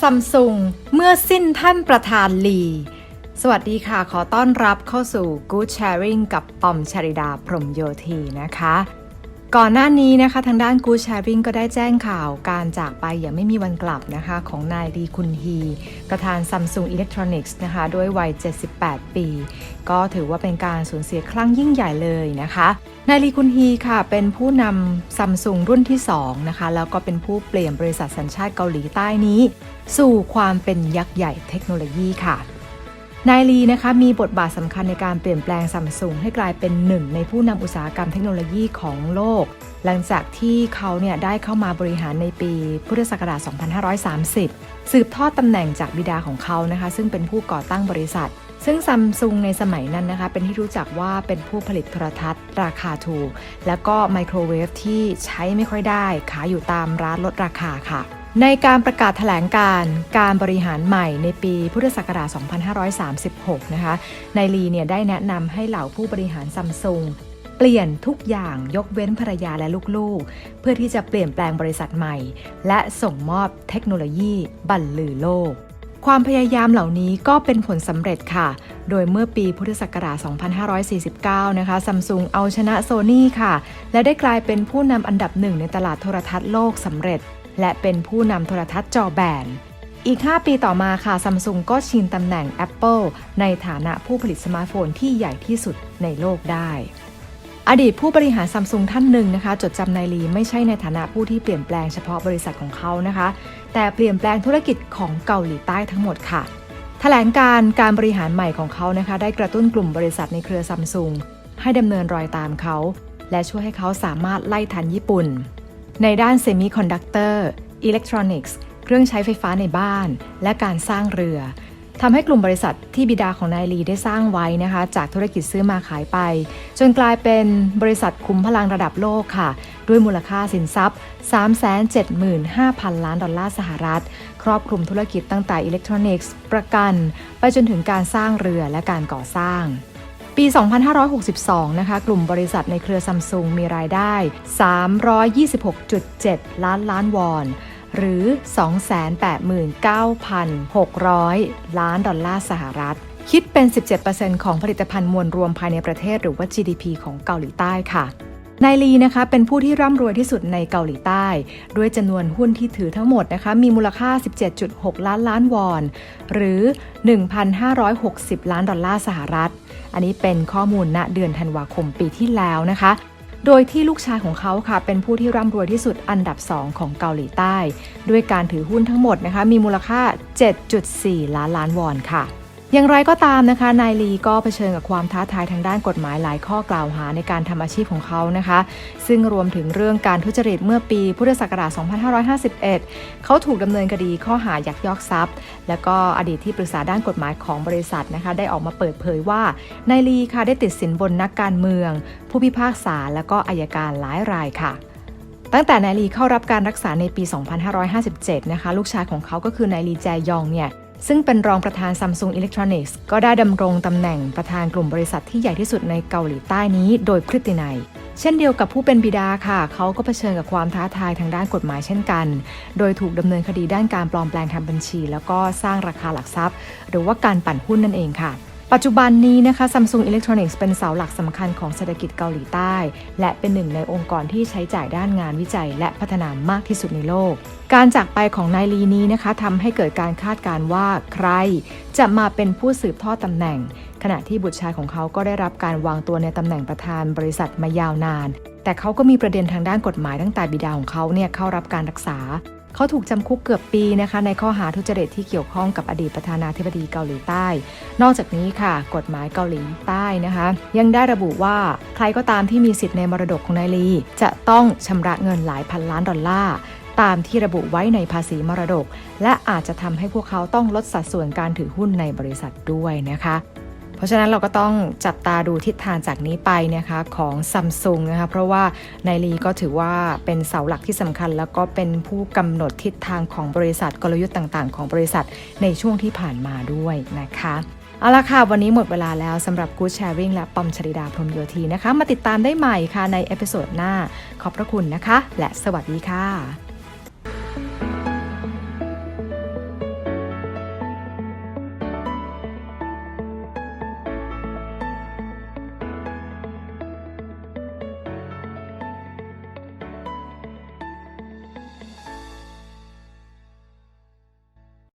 ซัมซุงเมื่อสิ้นท่านประธานลี สวัสดีค่ะ ขอต้อนรับเข้าสู่ Good Sharing กับปอมชริดาพรหมโยธีนะคะ ก่อนหน้านี้นะคะทางด้าน Good Sharing ก็ได้แจ้งข่าวการจากไปอย่างไม่มีวันกลับนะคะของนายลีคุนฮี ประธาน Samsung Electronics นะคะด้วยวัย 78 ปี ก็ถือว่าเป็นการสูญเสียครั้งยิ่งใหญ่เลยนะคะนายลีคุนฮีค่ะ เป็นผู้นำซัมซุงรุ่นที่ 2 นะคะ แล้วก็เป็นผู้เปลี่ยนบริษัทสัญชาติเกาหลีใต้นี้ สู่ความเป็นยักษ์ใหญ่เทคโนโลยีค่ะ นายลีนะคะมีบทบาทสำคัญในการเปลี่ยนแปลงซัมซุงให้กลายเป็นหนึ่งในผู้นำอุตสาหกรรมเทคโนโลยีของโลก หลังจากที่เขาเนี่ยได้เข้ามาบริหารในปีพุทธศักราช 2530 สืบทอดตำแหน่งจากบิดาของเขานะคะ ซึ่งเป็นผู้ก่อตั้งบริษัท ซึ่งซัมซุงในสมัยนั้นนะคะ เป็นที่รู้จักว่าเป็นผู้ผลิตโทรทัศน์ ราคาถูก แล้วก็ไมโครเวฟที่ใช้ไม่ค่อยได้ขายอยู่ตามร้านลดราคาค่ะ ในการประกาศแถลงการการบริหารใหม่ในปีพุทธศักราช 2536 นะคะ นายลีเนี่ยได้แนะนำให้เหล่าผู้บริหารซัมซุงเปลี่ยนทุกอย่างยกเว้นภรรยาและลูกๆ เพื่อที่จะเปลี่ยนแปลงบริษัทใหม่ และส่งมอบเทคโนโลยีบรรลือโลก ความพยายามเหล่านี้ก็เป็นผลสำเร็จค่ะ โดยเมื่อปีพุทธศักราช 2549 นะคะซัมซุงเอาชนะโซ n y ค่ะ และได้กลายเป็นผู้นำอันดับหนึ่งในตลาดโทรทัศน์โลกสำเร็จ และเป็นผู้นำโทรทัศน์จอแบน อีก 5 ปีต่อมาค่ะซัมซุงก็ชิงตำแหน่ง Apple ในฐานะผู้ผลิตสมาร์ทโฟนที่ใหญ่ที่สุดในโลกได้อดีตผู้บริหารซัมซุงท่านหนึ่งนะคะ จดจำนายลีไม่ใช่ในฐานะผู้ที่เปลี่ยนแปลงเฉพาะบริษัทของเขานะคะ แต่เปลี่ยนแปลงธุรกิจของเกาหลีใต้ทั้งหมดค่ะแถลงการการบริหารใหม่ของเขานะคะ ได้กระตุ้นกลุ่มบริษัทในเครือซัมซุงให้ดำเนินรอยตามเขา และช่วยให้เขาสามารถไล่ทันญี่ปุ่น ในด้านเซมิคอนดักเตอร์อิเล็กทรอนิกส์ เครื่องใช้ไฟฟ้าในบ้าน และการสร้างเรือทำให้กลุ่มบริษัทที่บิดาของนายลีได้สร้างไว้นะคะ จากธุรกิจซื้อมาขายไป จนกลายเป็นบริษัทคุ้มพลังระดับโลกค่ะ ด้วยมูลค่าสินทรัพย์ 375,000 ล้านดอลลาร์สหรัฐ ครอบคลุมธุรกิจตั้งแต่อิเล็กทรอนิกส์ ประกัน ไปจนถึงการสร้างเรือและการก่อสร้าง ปี 2562 นะคะ กลุ่มบริษัทในเครือซัมซุงมีรายได้ 326.7 ล้านล้านวอน หรือ 289,600 ล้านดอลลาร์สหรัฐ คิดเป็น 17%ของผลิตภัณฑ์มวลรวมภายในประเทศหรือว่า GDP ของเกาหลีใต้ค่ะนายลีนะคะเป็นผู้ที่ร่ำรวยที่สุดในเกาหลีใต้ ด้วยจำนวนหุ้นที่ถือทั้งหมดนะคะมีมูลค่า 17.6 ล้านล้านวอน หรือ 1,560 ล้านดอลลาร์สหรัฐ อันนี้เป็นข้อมูลณเดือนธันวาคมปีที่แล้วนะคะ โดยที่ลูกชายของเขาค่ะ เป็นผู้ที่ร่ำรวยที่สุดอันดับ 2 ของเกาหลีใต้ ด้วยการถือหุ้นทั้งหมดนะคะ มีมูลค่า 7.4 ล้านล้านวอนค่ะ อย่างไรก็ตามนะคะ นายลีก็เผชิญกับความท้าทายทางด้านกฎหมายหลายข้อกล่าวหาในการทำอาชีพของเขานะคะ ซึ่งรวมถึงเรื่องการทุจริตเมื่อปีพุทธศักราช 2551 เขาถูกดำเนินคดีข้อหายักยอกทรัพย์ แล้วก็อดีตที่ปรึกษาด้านกฎหมายของบริษัทนะคะ ได้ออกมาเปิดเผยว่านายลีค่ะได้ติดสินบนนักการเมือง ผู้พิพากษาและก็อายการหลายรายค่ะตั้งแต่นายลีเข้ารับการรักษาในปี 2557 นะคะ ลูกชายของเขาก็คือนายลีแจยองเนี่ย ซึ่งเป็นรองประธาน Samsung Electronics ก็ได้ดำรงตำแหน่งประธานกลุ่มบริษัทที่ใหญ่ที่สุดในเกาหลีใต้นี้โดยพฤตินัยเช่นเดียวกับผู้เป็นบิดาค่ะ เขาก็เผชิญกับความท้าทายทางด้านกฎหมายเช่นกัน โดยถูกดำเนินคดีด้านการปลอมแปลงทางบัญชี แล้วก็สร้างราคาหลักทรัพย์ หรือว่าการปั่นหุ้นนั่นเองค่ะ ปัจจุบันนี้นะคะ Samsung Electronics เป็นเสาหลักสำคัญของเศรษฐกิจเกาหลีใต้ และเป็นหนึ่งในองค์กรที่ใช้จ่ายด้านงานวิจัย และพัฒนามากที่สุดในโลก การจากไปของนายลีนี้นะคะทำให้เกิดการคาดการณ์ว่าใคร จะมาเป็นผู้สืบทอดตำแหน่ง ขณะที่บุตรชายของเขาก็ได้รับการวางตัวในตำแหน่งประธานบริษัทมายาวนาน แต่เขาก็มีประเด็นทางด้านกฎหมายตั้งแต่บิดาของเขาเนี่ยเข้ารับการรักษา เขาถูกจำคุกเกือบปีนะคะ ในข้อหาทุจริตที่เกี่ยวข้องกับอดีตประธานาธิบดีเกาหลีใต้ นอกจากนี้ค่ะ กฎหมายเกาหลีใต้นะคะ ยังได้ระบุว่าใครก็ตามที่มีสิทธิ์ในมรดกของนายลี จะต้องชำระเงินหลายพันล้านดอลลาร์ตามที่ระบุไว้ในภาษีมรดก และอาจจะทำให้พวกเขาต้องลดสัดส่วนการถือหุ้นในบริษัทด้วยนะคะ เพราะฉะนั้นเราก็ต้องจับตาดูทิศทางจากนี้ไปนะคะของซัมซุงนะคะเพราะว่าไนลีก็ถือว่าเป็นเสาหลักที่สำคัญ แล้วก็เป็นผู้กำหนดทิศทางของบริษัทกลยุทธ์ต่าง ๆ ของบริษัทในช่วงที่ผ่านมาด้วยนะคะเอาละค่ะ วันนี้หมดเวลาแล้วสำหรับ Good Sharing และปอมชริดาพรมโยธีนะคะ มาติดตามได้ใหม่ค่ะในเอพิโซดหน้า ขอบพระคุณนะคะ และสวัสดีค่ะ